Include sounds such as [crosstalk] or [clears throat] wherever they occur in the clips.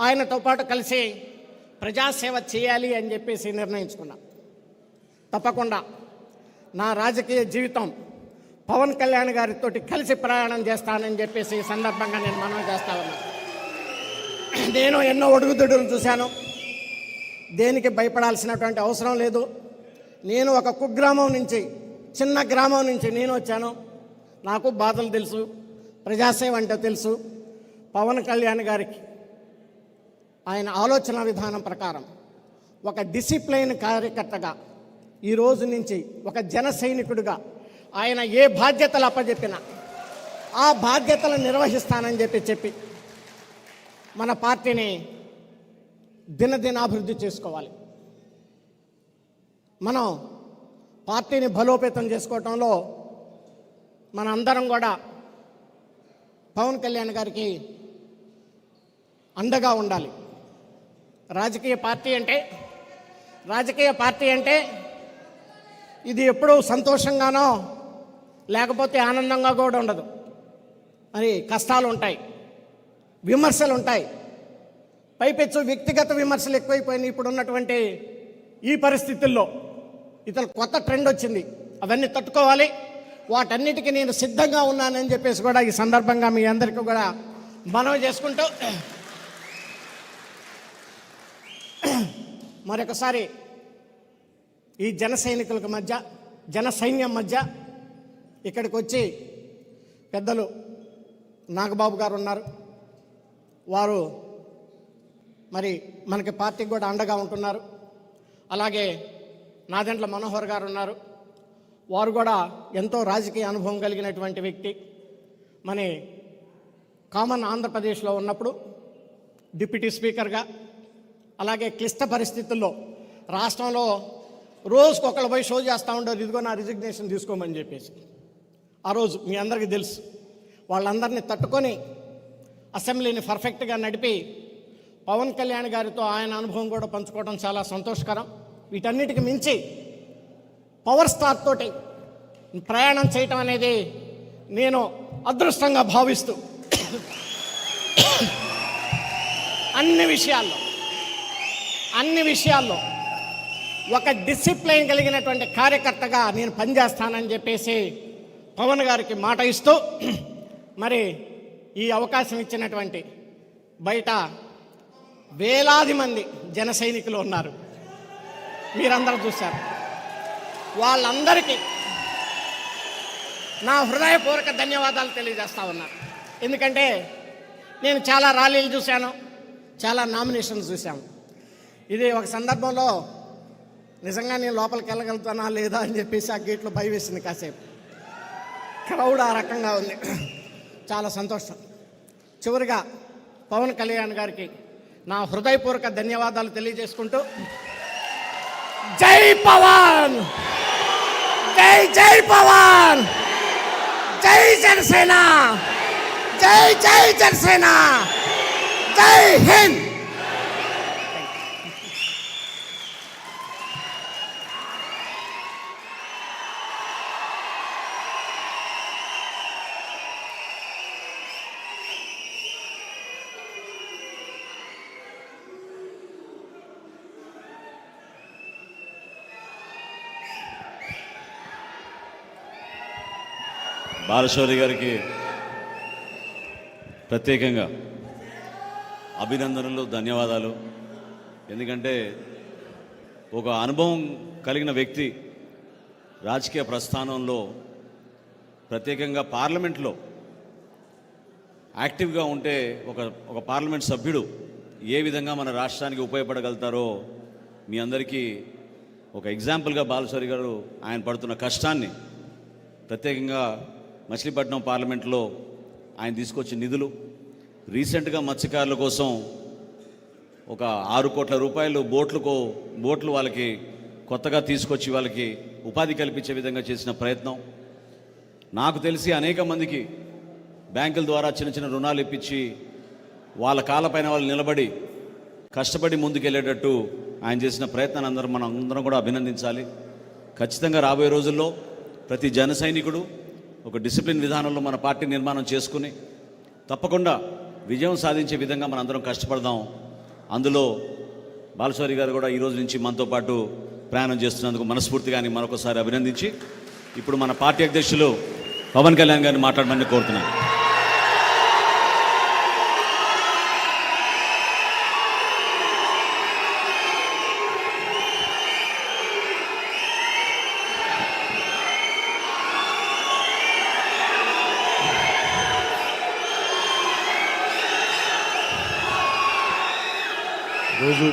ఆయనతో పాటు కలిసి ప్రజాసేవ చేయాలి అని చెప్పేసి నిర్ణయించుకున్నా. తప్పకుండా నా రాజకీయ జీవితం పవన్ కళ్యాణ్ గారితో కలిసి ప్రయాణం చేస్తానని చెప్పేసి ఈ సందర్భంగా నేను మనం చేస్తా ఉన్నా. నేను ఎన్నో ఒడుగుదొడులు చూశాను. దేనికి భయపడాల్సినటువంటి అవసరం లేదు. నేను ఒక కుగ్రామం నుంచి చిన్న గ్రామం నుంచి నేను వచ్చాను. నాకు బాధలు తెలుసు ప్రజాసేవ అంటే తెలుసు. పవన్ కళ్యాణ్ గారికి ఆయన ఆలోచన విధానం ప్రకారం ఒక డిసిప్లైన్ కార్యకర్తగా ఈ రోజు నుంచి ఒక జన సైనికుడిగా ఆయన ఏ బాధ్యతలు అప్పచెప్పినా ఆ బాధ్యతలు నిర్వహిస్తానని చెప్పి చెప్పి మన పార్టీని దినదినాభివృద్ధి చేసుకోవాలి. మనం పార్టీని బలోపేతం చేసుకోవటంలో మన అందరం కూడా పవన్ కళ్యాణ్ గారికి అండగా ఉండాలి. రాజకీయ పార్టీ అంటే రాజకీయ పార్టీ అంటే ఇది ఎప్పుడూ సంతోషంగానో లేకపోతే ఆనందంగా కూడా ఉండదు. మరి కష్టాలు ఉంటాయి విమర్శలు ఉంటాయి. పైపెచ్చు వ్యక్తిగత విమర్శలు ఎక్కువైపోయినాయి ఇప్పుడు ఉన్నటువంటి ఈ పరిస్థితుల్లో. ఇతను కొత్త ట్రెండ్ వచ్చింది అవన్నీ తట్టుకోవాలి. వాటన్నిటికీ నేను సిద్ధంగా ఉన్నానని చెప్పేసి కూడా ఈ సందర్భంగా మీ అందరికీ కూడా మనవి చేసుకుంటూ మరొకసారి ఈ జన సైనికులకు మధ్య జన సైన్యం మధ్య ఇక్కడికి వచ్చి పెద్దలు నాగబాబు గారు ఉన్నారు. వారు మరి మనకి పార్టీకి కూడా అండగా ఉంటున్నారు. అలాగే నాదెంట్ల మనోహర్ గారు ఉన్నారు. వారు కూడా ఎంతో రాజకీయ అనుభవం కలిగినటువంటి వ్యక్తి. మన కామన్ ఆంధ్రప్రదేశ్లో ఉన్నప్పుడు డిప్యూటీ స్పీకర్గా అలాగే క్లిష్ట పరిస్థితుల్లో రాష్ట్రంలో రోజుకు ఒకళ్ళు పోయి షో చేస్తూ ఉంటారు ఇదిగో నా రిజిగ్నేషన్ తీసుకోమని చెప్పేసి. ఆ రోజు మీ అందరికీ తెలుసు. వాళ్ళందరినీ తట్టుకొని అసెంబ్లీని పర్ఫెక్ట్గా నడిపి పవన్ కళ్యాణ్ గారితో ఆయన అనుభవం కూడా పంచుకోవడం చాలా సంతోషకరం. వీటన్నిటికి మించి పవర్ స్టార్ తోటి ప్రయాణం చేయటం అనేది నేను అదృష్టంగా భావిస్తూ అన్ని విషయాల్లో అన్ని విషయాల్లో ఒక డిసిప్లైన్ కలిగినటువంటి కార్యకర్తగా నేను పనిచేస్తానని చెప్పేసి పవన్ గారికి మాట ఇస్తూ [clears throat] మరి ఈ అవకాశం ఇచ్చినటువంటి బయట వేలాది మంది జన సైనికులు ఉన్నారు. మీరందరూ చూశారు. వాళ్ళందరికీ నా హృదయపూర్వక ధన్యవాదాలు తెలియజేస్తా ఉన్నాను ఎందుకంటే నేను చాలా ర్యాలీలు చూశాను చాలా నామినేషన్స్ చూశాను. ఇది ఒక సందర్భంలో నిజంగా నేను లోపలికి వెళ్ళగలుగుతానా లేదా అని చెప్పేసి ఆ గేట్లో భయ వేసింది కాసేపు. క్రౌడ్ ఆ రకంగా ఉంది. చాలా సంతోషం. చివరిగా పవన్ కళ్యాణ్ గారికి నా హృదయపూర్వక ధన్యవాదాలు తెలియజేసుకుంటూ జై పవన్! జై జై పవన్! జై జనసేన! జై జై జనసేన! జై హింద్! బాలశౌరి గారికి ప్రత్యేకంగా అభినందనలు ధన్యవాదాలు. ఎందుకంటే ఒక అనుభవం కలిగిన వ్యక్తి రాజకీయ ప్రస్థానంలో ప్రత్యేకంగా పార్లమెంట్లో యాక్టివ్గా ఉంటే ఒక ఒక పార్లమెంట్ సభ్యుడు ఏ విధంగా మన రాష్ట్రానికి ఉపయోగపడగలుగుతారో మీ అందరికీ ఒక ఎగ్జాంపుల్గా బాలశౌరి గారు ఆయన పడుతున్న కష్టాన్ని ప్రత్యేకంగా మచిలీపట్నం పార్లమెంట్లో ఆయన తీసుకొచ్చిన నిధులు. రీసెంట్గా మత్స్యకారుల కోసం ఒక ఆరు కోట్ల రూపాయలు బోట్లకు బోట్లు వాళ్ళకి కొత్తగా తీసుకొచ్చి వాళ్ళకి ఉపాధి కల్పించే విధంగా చేసిన ప్రయత్నం. నాకు తెలిసి అనేక మందికి బ్యాంకుల ద్వారా చిన్న చిన్న రుణాలు ఇప్పించి వాళ్ళ కాళ్ళపైన వాళ్ళు నిలబడి కష్టపడి ముందుకెళ్ళేటట్టు ఆయన చేసిన ప్రయత్నాన్ని అందరం మనం అందరం కూడా అభినందించాలి. ఖచ్చితంగా రాబోయే రోజుల్లో ప్రతి జన సైనికుడు ఒక డిసిప్లిన్ విధానంలో మన పార్టీ నిర్మాణం చేసుకుని తప్పకుండా విజయం సాధించే విధంగా మనం అందరం కష్టపడదాం. అందులో బాలస్వారి గారు కూడా ఈ రోజు నుంచి మనతో పాటు ప్రయాణం చేస్తున్నందుకు మనస్ఫూర్తిగా మరొకసారి అభినందించి ఇప్పుడు మన పార్టీ అధ్యక్షులు పవన్ కళ్యాణ్ గారిని మాట్లాడమని కోరుతున్నాను. రోజు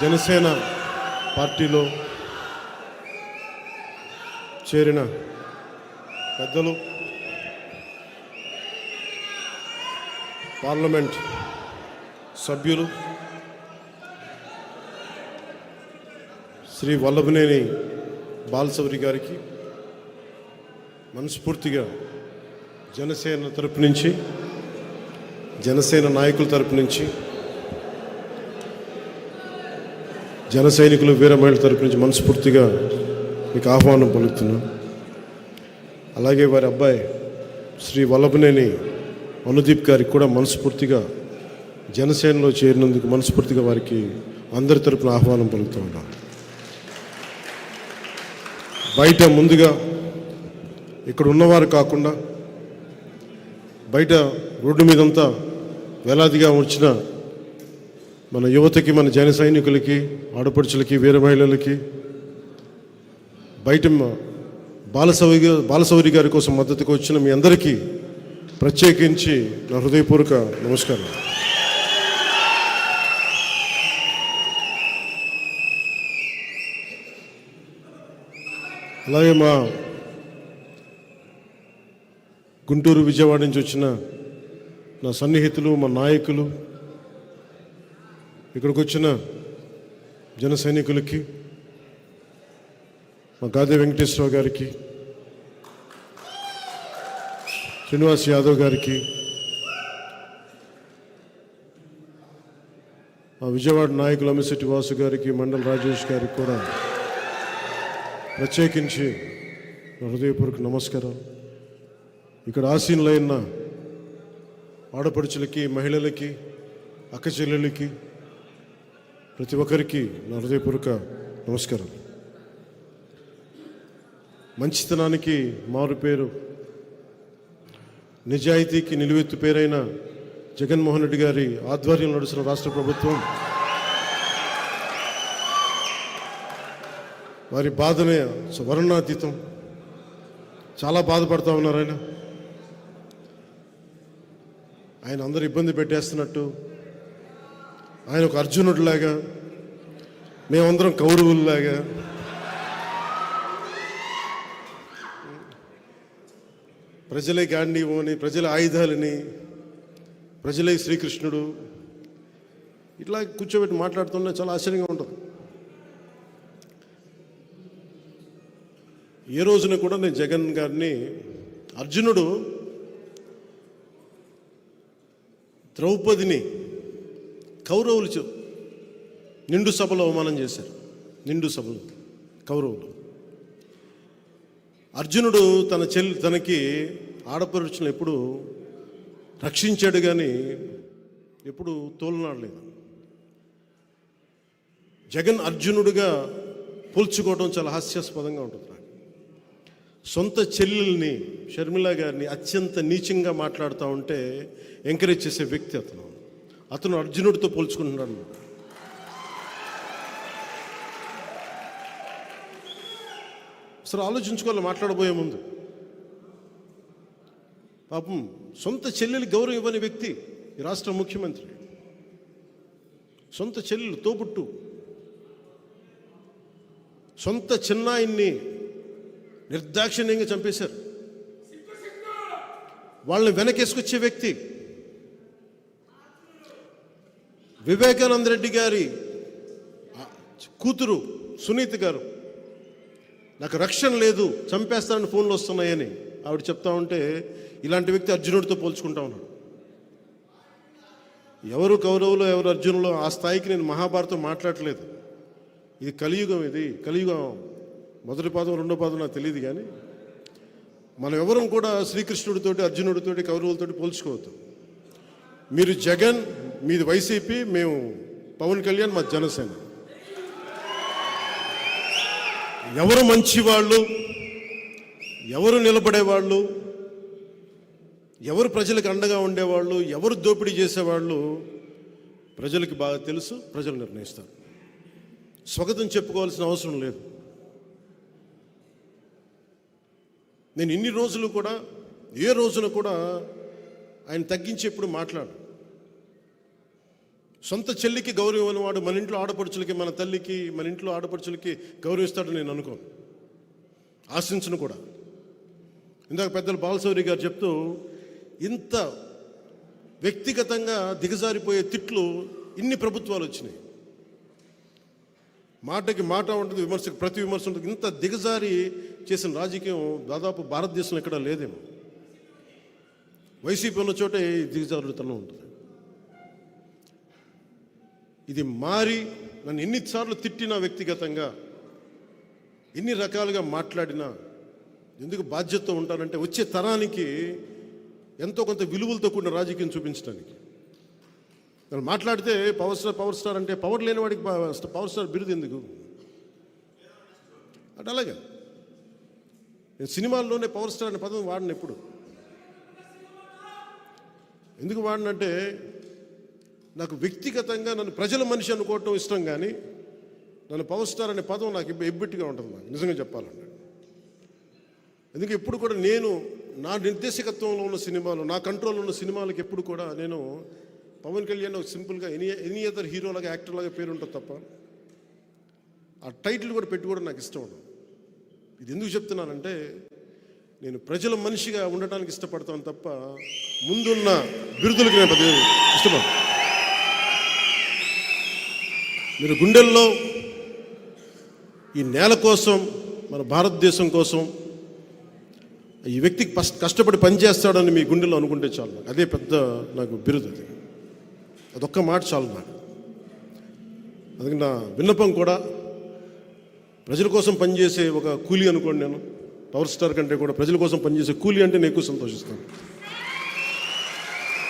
జనసేన పార్టీలో చేరిన పెద్దలు పార్లమెంట్ సభ్యులు శ్రీ వల్లభనేని బాలసౌరి గారికి మనస్ఫూర్తిగా జనసేన తరపు నుంచి జనసేన నాయకుల తరపు నుంచి జన సైనికులు వీర మహిళల తరపు నుంచి మనస్ఫూర్తిగా మీకు ఆహ్వానం పలుకుతున్నాం. అలాగే వారి అబ్బాయి శ్రీ వల్లభనేని అనుదీప్ గారికి కూడా మనస్ఫూర్తిగా జనసేనలో చేరినందుకు మనస్ఫూర్తిగా వారికి అందరి తరపున ఆహ్వానం పలుకుతూ ఉన్నాం. బయట ముందుగా ఇక్కడ ఉన్నవారు కాకుండా బయట రోడ్డు మీదంతా వేలాదిగా వచ్చిన మన యువతకి మన జన సైనికులకి ఆడపడుచులకి వీర మహిళలకి బయట బాలసౌరి బాలసౌరి గారి కోసం మద్దతుకు వచ్చిన మీ అందరికీ ప్రత్యేకించి నా హృదయపూర్వక నమస్కారం. అలాగే మా గుంటూరు విజయవాడ నుంచి వచ్చిన నా సన్నిహితులు మా నాయకులు ఇక్కడికి వచ్చిన జన సైనికులకి మా గాదే వెంకటేశ్వరరావు గారికి శ్రీనివాస్ యాదవ్ గారికి మా విజయవాడ నాయకులు అమిశెట్టి వాసు గారికి మండల రాజేష్ గారికి కూడా ప్రత్యేకించి హృదయపూర్వక నమస్కారం ఇక్కడ ఆసీనులైన ఆడపడుచులకి మహిళలకి అక్కచెల్లెలకి ప్రతి ఒక్కరికి నా హృదయపూర్వక నమస్కారం మంచితనానికి మారు పేరు నిజాయితీకి నిలువెత్తు పేరైన జగన్మోహన్ రెడ్డి గారి ఆధ్వర్యంలో నడుస్తున్న రాష్ట్ర ప్రభుత్వం వారి బాధనే వర్ణాతీతం చాలా బాధపడతా ఉన్నారు ఆయన. ఆయన అందరు ఇబ్బంది పెట్టేస్తున్నట్టు. ఆయన ఒక అర్జునుడిలాగా మేమందరం కౌరవుల్లాగా. ప్రజలే గాంధీవని ప్రజల ఆయుధాలని ప్రజలే శ్రీకృష్ణుడు. ఇట్లా కూర్చోబెట్టి మాట్లాడుతున్నా చాలా ఆశ్చర్యంగా ఉంటుంది. ఏ రోజున కూడా నేను జగన్ గారిని అర్జునుడు ద్రౌపదిని కౌరవులు చె- నిండు సభలో అవమానం చేశారు. నిండు సభలో కౌరవులు. అర్జునుడు తన చెల్లి తనకి ఆడపడుచులను ఎప్పుడు రక్షించాడు కానీ ఎప్పుడు తోలునాడలేదు. జగన్ అర్జునుడిగా పోల్చుకోవడం చాలా హాస్యాస్పదంగా ఉంటుంది సొంత చెల్లెల్ని షర్మిల గారిని అత్యంత నీచంగా మాట్లాడుతూ ఉంటే ఎంకరేజ్ చేసే వ్యక్తి అతను. అతను అర్జునుడితో పోల్చుకుంటున్నాడు. అసలు ఆలోచించుకోవాలి మాట్లాడబోయే ముందు. పాపం సొంత చెల్లెలు గౌరవం ఇవ్వని వ్యక్తి ఈ రాష్ట్ర ముఖ్యమంత్రి. సొంత చెల్లెలు తోబుట్టు. సొంత చిన్నాయిన్ని నిర్దాక్షిణ్యంగా చంపేశారు. వాళ్ళని వెనకేసుకొచ్చే వ్యక్తి వివేకానంద రెడ్డి గారి కూతురు సునీత గారు. నాకు రక్షణ లేదు చంపేస్తానని ఫోన్లు వస్తున్నాయని ఆవిడ చెప్తా ఉంటే ఇలాంటి వ్యక్తి అర్జునుడితో పోల్చుకుంటా ఉన్నాడు. ఎవరు కౌరవులు ఎవరు అర్జునులు ఆ స్థాయికి నేను మహాభారతం మాట్లాడలేదు ఇది కలియుగం ఇది కలియుగం మొదటి పాదం రెండో పాదం నాకు తెలియదు కానీ మనం ఎవరం కూడా శ్రీకృష్ణుడితోటి అర్జునుడితోటి కౌరవులతోటి పోల్చుకోవద్దు. మీరు జగన్ మీది వైసీపీ మేము పవన్ కళ్యాణ్ మా జనసేన. ఎవరు మంచివాళ్ళు ఎవరు నిలబడేవాళ్ళు ఎవరు ప్రజలకు అండగా ఉండేవాళ్ళు ఎవరు దోపిడీ చేసేవాళ్ళు ప్రజలకి బాగా తెలుసు ప్రజలు నిర్ణయిస్తారు. స్వాగతం చెప్పుకోవాల్సిన అవసరం లేదు. నేను ఇన్ని రోజులు కూడా ఏ రోజున కూడా ఆయన తగ్గించేప్పుడు మాట్లాడు సొంత చెల్లికి గౌరవం అనేవాడు మన ఇంట్లో ఆడపడుచులకి మన తల్లికి మన ఇంట్లో ఆడపడుచులకి గౌరవిస్తాడు నేను అనుకోను. ఆశించను కూడా. ఇందాక పెద్దలు బాలశౌరి గారు చెప్తూ ఇంత వ్యక్తిగతంగా దిగజారిపోయే తిట్లు ఇన్ని ప్రభుత్వాలు వచ్చినాయి. మాటకి మాట ఉంటుంది విమర్శకు ప్రతి విమర్శ ఉంటుంది. ఇంత దిగజారి చేసిన రాజకీయం దాదాపు భారతదేశంలో ఎక్కడా లేదేమో. వైసీపీ ఉన్న చోటే ఈ దిగజారుతనం ఉంటుంది. ఇది మారి నన్ను ఎన్నిసార్లు తిట్టినా వ్యక్తిగతంగా ఎన్ని రకాలుగా మాట్లాడినా ఎందుకు బాధ్యతతో ఉంటానంటే వచ్చే తరానికి ఎంతో కొంత విలువలతో కూడిన రాజకీయం చూపించడానికి. నేను మాట్లాడితే పవర్ స్టార్ పవర్ స్టార్ అంటే పవర్ లేని వాడికి పవర్ స్టార్ బిరుదు ఎందుకు? అంటే అలాగే. సినిమాల్లోనే పవర్ స్టార్ అనే పదం వాడిన ఎప్పుడు? ఎందుకు వాడినంటే నాకు వ్యక్తిగతంగా నన్ను ప్రజల మనిషి అనుకోవటం ఇష్టం కానీ నన్ను పవర్ స్టార్ అనే పదం నాకు ఎబ్బ- ఎబ్బెట్టుగా ఉంటుంది నాకు నిజంగా చెప్పాలంటే. ఎందుకు ఎప్పుడు కూడా నేను నా నిర్దేశకత్వంలో ఉన్న సినిమాలు నా కంట్రోల్లో ఉన్న సినిమాలకు ఎప్పుడు కూడా నేను పవన్ కళ్యాణ్ ఒక సింపుల్గా ఎనీ ఎనీ అదర్ హీరోలాగా యాక్టర్లాగా పేరు ఉంటుంది తప్ప ఆ టైటిల్ కూడా పెట్టుకోవడం నాకు ఇష్టం ఉండదు. ఇది ఎందుకు చెప్తున్నానంటే నేను ప్రజల మనిషిగా ఉండటానికి ఇష్టపడతాను తప్ప ముందున్న బిరుదులకు నేను పెద్ద ఇష్టపడ మీరు గుండెల్లో ఈ నేల కోసం మన భారతదేశం కోసం ఈ వ్యక్తికి పస్- కష్టపడి పనిచేస్తాడని మీ గుండెల్లో అనుకుంటే చాలు నాకు. అదే పెద్ద నాకు బిరుదు అది. అదొక్క మాట చాలు నాకు. అందుకే నా విన్నపం కూడా ప్రజల కోసం పనిచేసే ఒక కూలీ అనుకోండి నేను. పవర్ స్టార్ కంటే కూడా ప్రజల కోసం పనిచేసే కూలీ అంటే నేను ఎక్కువ సంతోషిస్తాను.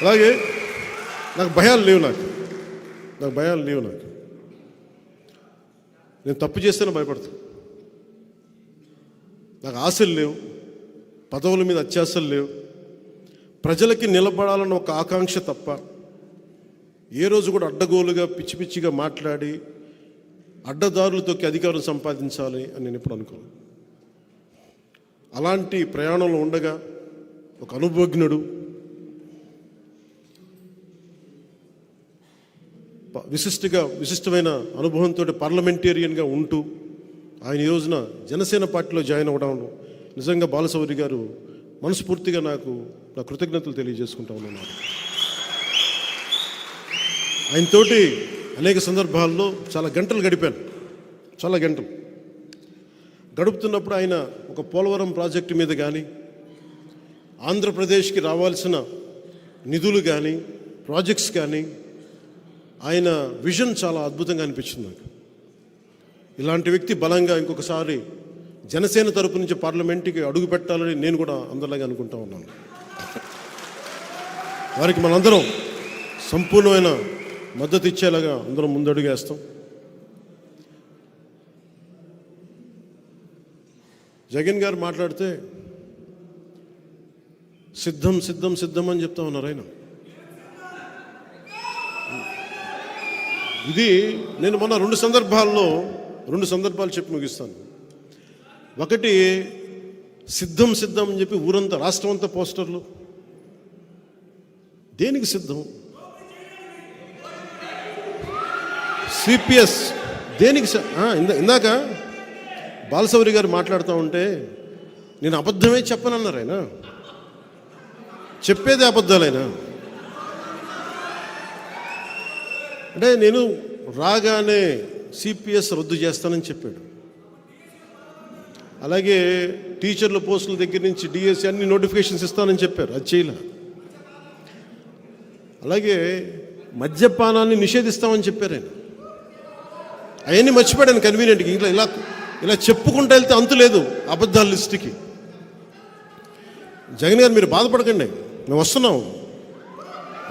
అలాగే నాకు భయాలు లేవు నాకు. నాకు భయాలు లేవు నాకు. నేను తప్పు చేస్తేనే భయపడతాను నాకు ఆశలు లేవు. పదవుల మీద అత్యాశలు లేవు. ప్రజలకి నిలబడాలన్న ఒక ఆకాంక్ష తప్ప ఏ రోజు కూడా అడ్డగోలుగా పిచ్చి పిచ్చిగా మాట్లాడి అడ్డదారులు తొక్కి అధికారం సంపాదించాలి అని నేను ఎప్పుడు అనుకోను. అలాంటి ప్రయాణంలో ఉండగా ఒక అనుభవజ్ఞుడు ప- విశిష్టగా విశిష్టమైన అనుభవంతో పార్లమెంటేరియన్గా ఉంటూ ఆయన ఈ రోజున జనసేన పార్టీలో జాయిన్ అవ్వడం నిజంగా బాలసౌరి గారు మనస్ఫూర్తిగా నాకు నా కృతజ్ఞతలు తెలియజేసుకుంటా ఉన్నాను. ఆయనతోటి అనేక సందర్భాల్లో చాలా గంటలు గడిపాను. చాలా గంటలు. గడుపుతున్నప్పుడు ఆయన ఒక పోలవరం ప్రాజెక్టు మీద కానీ ఆంధ్రప్రదేశ్కి రావాల్సిన నిధులు కానీ ప్రాజెక్ట్స్ కానీ ఆయన విజన్ చాలా అద్భుతంగా అనిపించింది నాకు. ఇలాంటి వ్యక్తి బలంగా ఇంకొకసారి జనసేన తరపు నుంచి పార్లమెంట్కి అడుగు పెట్టాలని నేను కూడా అందరిలాగా అనుకుంటా ఉన్నాను. వారికి మనందరం సంపూర్ణమైన మద్దతు ఇచ్చేలాగా అందరం ముందడుగేస్తాం. జగన్ గారు మాట్లాడితే సిద్ధం సిద్ధం సిద్ధం అని చెప్తా ఉన్నారు ఆయన. ఇది నేను మొన్న రెండు సందర్భాల్లో రెండు సందర్భాలు చెప్పి ముగిస్తాను. ఒకటి సిద్ధం సిద్ధం అని చెప్పి ఊరంతా రాష్ట్రం అంతా పోస్టర్లు. దేనికి సిద్ధం? సిపిఎస్ దేనికి ఇందాక బాలసౌరి గారు మాట్లాడుతూ ఉంటే నేను అబద్ధమే చెప్పనన్నారు ఆయన చెప్పేది అబద్ధాలైనా? అంటే నేను రాగానే సిపిఎస్ రద్దు చేస్తానని చెప్పాడు. అలాగే టీచర్ల పోస్టుల దగ్గర నుంచి డిఎస్సి అన్ని నోటిఫికేషన్స్ ఇస్తానని చెప్పారు. అది చేయలే. అలాగే మద్యపానాన్ని నిషేధిస్తామని చెప్పారు ఆయన. అవన్నీ మర్చిపోయాను కన్వీనియంట్కి. ఇలా ఇలా ఇలా చెప్పుకుంటూ వెళ్తే అంతు లేదు అబద్ధాల లిస్టుకి. జగన్ గారు మీరు బాధపడకండి. మేము వస్తున్నాం.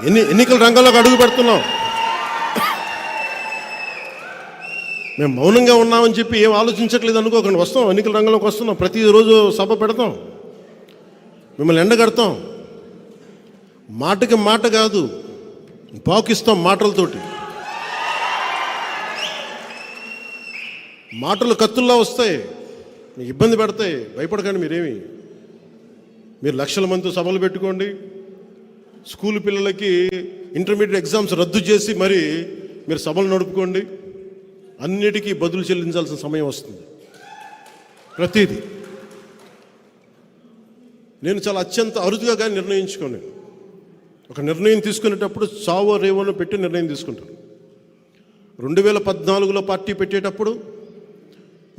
ఎన్ని ఎన్నికల రంగంలోకి అడుగు పెడుతున్నాం. మేము మౌనంగా ఉన్నామని చెప్పి ఏం ఆలోచించట్లేదు అనుకోకండి. వస్తాం ఎన్నికల రంగంలోకి వస్తున్నాం. ప్రతిరోజు సభ పెడతాం. మిమ్మల్ని ఎండగడతాం. మాటకి మాట కాదు పాకిస్తాం మాటలతోటి. మాటలు కత్తుల్లా వస్తాయి. మీకు ఇబ్బంది పెడతాయి. భయపడకండి మీరేమి. మీరు లక్షల మందితో సభలు పెట్టుకోండి. స్కూల్ పిల్లలకి ఇంటర్మీడియట్ ఎగ్జామ్స్ రద్దు చేసి మరి మీరు సభలు నడుపుకోండి. అన్నిటికీ బదులు చెల్లించాల్సిన సమయం వస్తుంది. ప్రతిదీ. నేను చాలా అత్యంత అరుదుగా కానీ నిర్ణయించుకోను ఒక నిర్ణయం తీసుకునేటప్పుడు చావో రేవోను పెట్టి నిర్ణయం తీసుకుంటాను. రెండు వేల పద్నాలుగులో పార్టీ పెట్టేటప్పుడు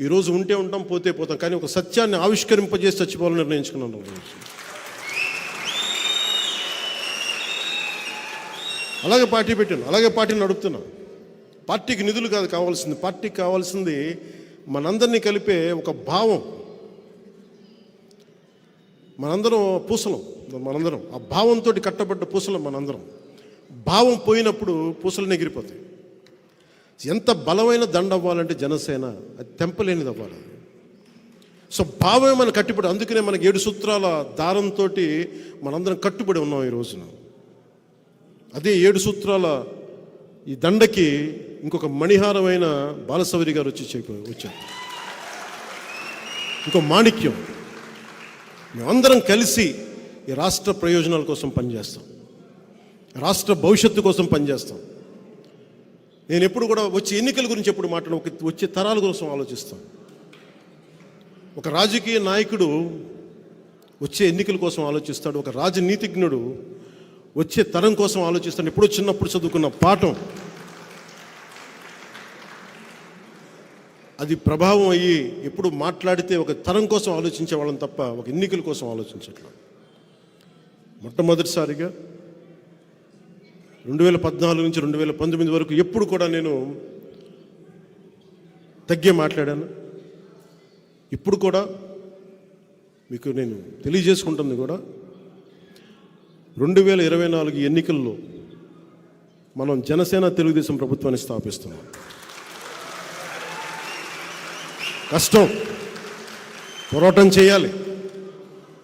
ఈరోజు ఉంటే ఉంటాం పోతే పోతాం. కానీ ఒక సత్యాన్ని ఆవిష్కరింపజేసి చచ్చిపోవాలని నిర్ణయించుకున్నాను అలాగే పార్టీ పెట్టాను. అలాగే పార్టీని నడుపుతున్నాం పార్టీకి నిధులు కాదు కావాల్సింది. పార్టీకి కావాల్సింది మనందరినీ కలిపే ఒక భావం. మనందరం పూసలం. మనందరం. ఆ భావంతో కట్టబడ్డ పూసలం మనందరం. భావం పోయినప్పుడు పూసలు ఎగిరిపోతాయి. ఎంత బలమైన దండ అవ్వాలంటే జనసేన అది తెంపలేనిది అవ్వాలి. సో భావమే మన కట్టుబడి అందుకనే మనకి ఏడు సూత్రాల దారంతో మనందరం కట్టుబడి ఉన్నాం ఈ రోజున. అదే ఏడు సూత్రాల ఈ దండకి ఇంకొక మణిహారమైన బాలసౌరి గారు వచ్చి చెప్పారు వచ్చారు. ఇంకో మాణిక్యం. మేమందరం కలిసి ఈ రాష్ట్ర ప్రయోజనాల కోసం పనిచేస్తాం. రాష్ట్ర భవిష్యత్తు కోసం పనిచేస్తాం. నేను ఎప్పుడు కూడా వచ్చే ఎన్నికల గురించి ఎప్పుడు మాట్లాడ ఒక వచ్చే తరాల కోసం ఆలోచిస్తాను. ఒక రాజకీయ నాయకుడు వచ్చే ఎన్నికల కోసం ఆలోచిస్తాడు. ఒక రాజనీతిజ్ఞుడు వచ్చే తరం కోసం ఆలోచిస్తాడు. ఎప్పుడో చిన్నప్పుడు చదువుకున్న పాఠం. అది ప్రభావం అయ్యి ఎప్పుడు మాట్లాడితే ఒక తరం కోసం ఆలోచించే వాళ్ళని తప్ప ఒక ఎన్నికల కోసం ఆలోచించట్లేదు. మొట్టమొదటిసారిగా రెండు వేల పద్నాలుగు నుంచి రెండు వేల పంతొమ్మిది వరకు ఎప్పుడు కూడా నేను తగ్గే మాట్లాడాను. ఇప్పుడు కూడా మీకు నేను తెలియజేసుకుంటుంది కూడా రెండు వేల ఇరవై నాలుగు ఎన్నికల్లో మనం జనసేన తెలుగుదేశం ప్రభుత్వాన్ని స్థాపిస్తున్నాం. కష్టం. పోరాటం చేయాలి.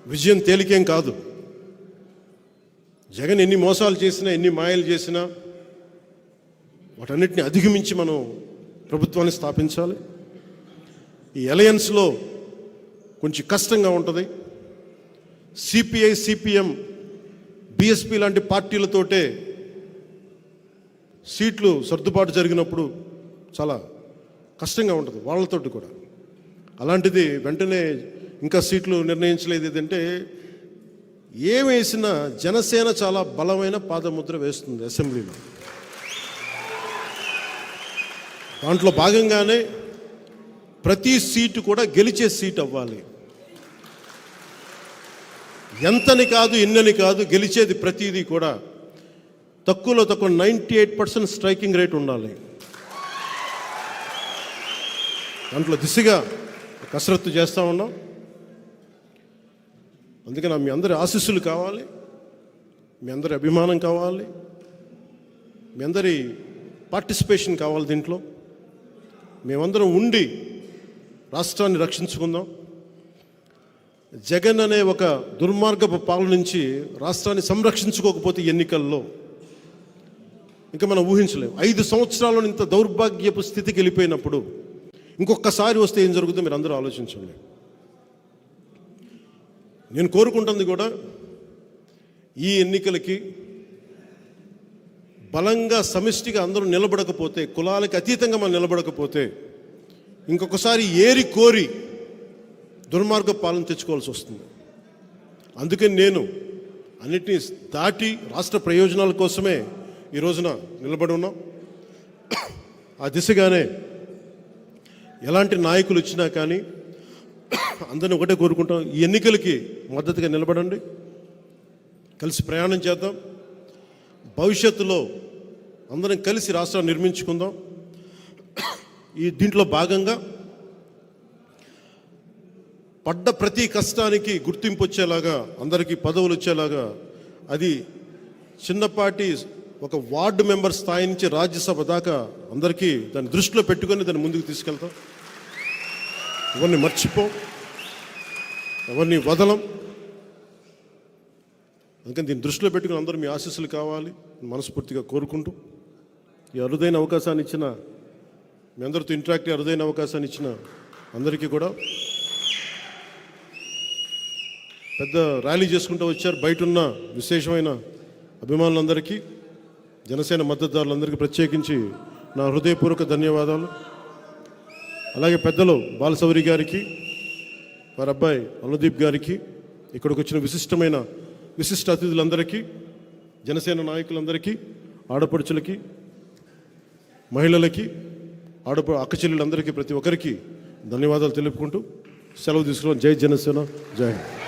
విజయం తేలికేం కాదు. జగన్ ఎన్ని మోసాలు చేసినా ఎన్ని మాయలు చేసినా వాటన్నిటిని అధిగమించి మనం ప్రభుత్వాన్ని స్థాపించాలి. ఈ అలయన్స్లో కొంచెం కష్టంగా ఉంటుంది. సిపిఐ సిపిఎం బిఎస్పి లాంటి పార్టీలతోటే సీట్లు సర్దుబాటు జరిగినప్పుడు చాలా కష్టంగా ఉంటుంది వాళ్ళతోటి కూడా. అలాంటిది వెంటనే ఇంకా సీట్లు నిర్ణయించలేదు. ఏదంటే ఏం వేసినా జనసేన చాలా బలమైన పాదముద్ర వేస్తుంది అసెంబ్లీలో. దాంట్లో భాగంగానే ప్రతి సీటు కూడా గెలిచే సీట్ అవ్వాలి. ఎంతని కాదు ఎన్నని కాదు గెలిచేది ప్రతిదీ కూడా తక్కువలో తక్కువ ninety eight percent striking rate ఉండాలి. దాంట్లో దిశగా కసరత్తు చేస్తూ ఉన్నాం. అందుకే నా మీ అందరి ఆశీస్సులు కావాలి. మీ అందరి అభిమానం కావాలి. మీ అందరి పార్టిసిపేషన్ కావాలి దీంట్లో. మేమందరం ఉండి రాష్ట్రాన్ని రక్షించుకుందాం. జగన్ అనే ఒక దుర్మార్గపు పాలు నుంచి రాష్ట్రాన్ని సంరక్షించుకోకపోతే ఎన్నికల్లో ఇంకా మనం ఊహించలేము ఐదు సంవత్సరాల్లో ఇంత దౌర్భాగ్యపు స్థితికి వెళ్ళిపోయినప్పుడు ఇంకొకసారి వస్తే ఏం జరుగుతుందో మీరు అందరూ ఆలోచించండి. నేను కోరుకుంటుంది కూడా ఈ ఎన్నికలకి బలంగా సమిష్టిగా అందరూ నిలబడకపోతే కులాలకి అతీతంగా మనం నిలబడకపోతే ఇంకొకసారి ఏరి కోరి దుర్మార్గ పాలన తెచ్చుకోవాల్సి వస్తుంది. అందుకని నేను అన్నిటినీ దాటి రాష్ట్ర ప్రయోజనాల కోసమే ఈ రోజున నిలబడి ఉన్నాం. ఆ దిశగానే ఎలాంటి నాయకులు ఇచ్చినా కానీ అందరిని ఒకటే కోరుకుంటాం ఈ ఎన్నికలకి మద్దతుగా నిలబడండి. కలిసి ప్రయాణం చేద్దాం. భవిష్యత్తులో అందరం కలిసి రాష్ట్రాన్ని నిర్మించుకుందాం. ఈ దీంట్లో భాగంగా పడ్డ ప్రతి కష్టానికి గుర్తింపు వచ్చేలాగా అందరికీ పదవులు వచ్చేలాగా అది చిన్నపాటి ఒక వార్డు మెంబర్ స్థాయి నుంచి రాజ్యసభ దాకా అందరికీ దాన్ని దృష్టిలో పెట్టుకొని దాన్ని ముందుకు తీసుకెళ్తాం. ఎవరిని మర్చిపో ఎవరిని వదలం. అందుకని దీన్ని దృష్టిలో పెట్టుకుని అందరూ మీ ఆశీస్సులు కావాలి మనస్ఫూర్తిగా కోరుకుంటూ. ఈ అరుదైన అవకాశాన్ని ఇచ్చిన మీ అందరితో ఇంటరాక్ట్ అరుదైన అవకాశాన్ని ఇచ్చిన అందరికీ కూడా పెద్ద ర్యాలీ చేసుకుంటూ వచ్చారు. బయట ఉన్న విశేషమైన అభిమానులందరికీ జనసేన మద్దతుదారులందరికీ ప్రత్యేకించి నా హృదయపూర్వక ధన్యవాదాలు. అలాగే పెద్దలు బాలసౌరి గారికి వారి అబ్బాయి అనుదీప్ గారికి ఇక్కడికి వచ్చిన విశిష్టమైన విశిష్ట అతిథులందరికీ జనసేన నాయకులందరికీ ఆడపడుచులకి మహిళలకి ఆడప అక్కచెల్లెలందరికీ ప్రతి ఒక్కరికి ధన్యవాదాలు తెలుపుకుంటూ సెలవు తీసుకున్నాం. జై జనసేన జై హింద్.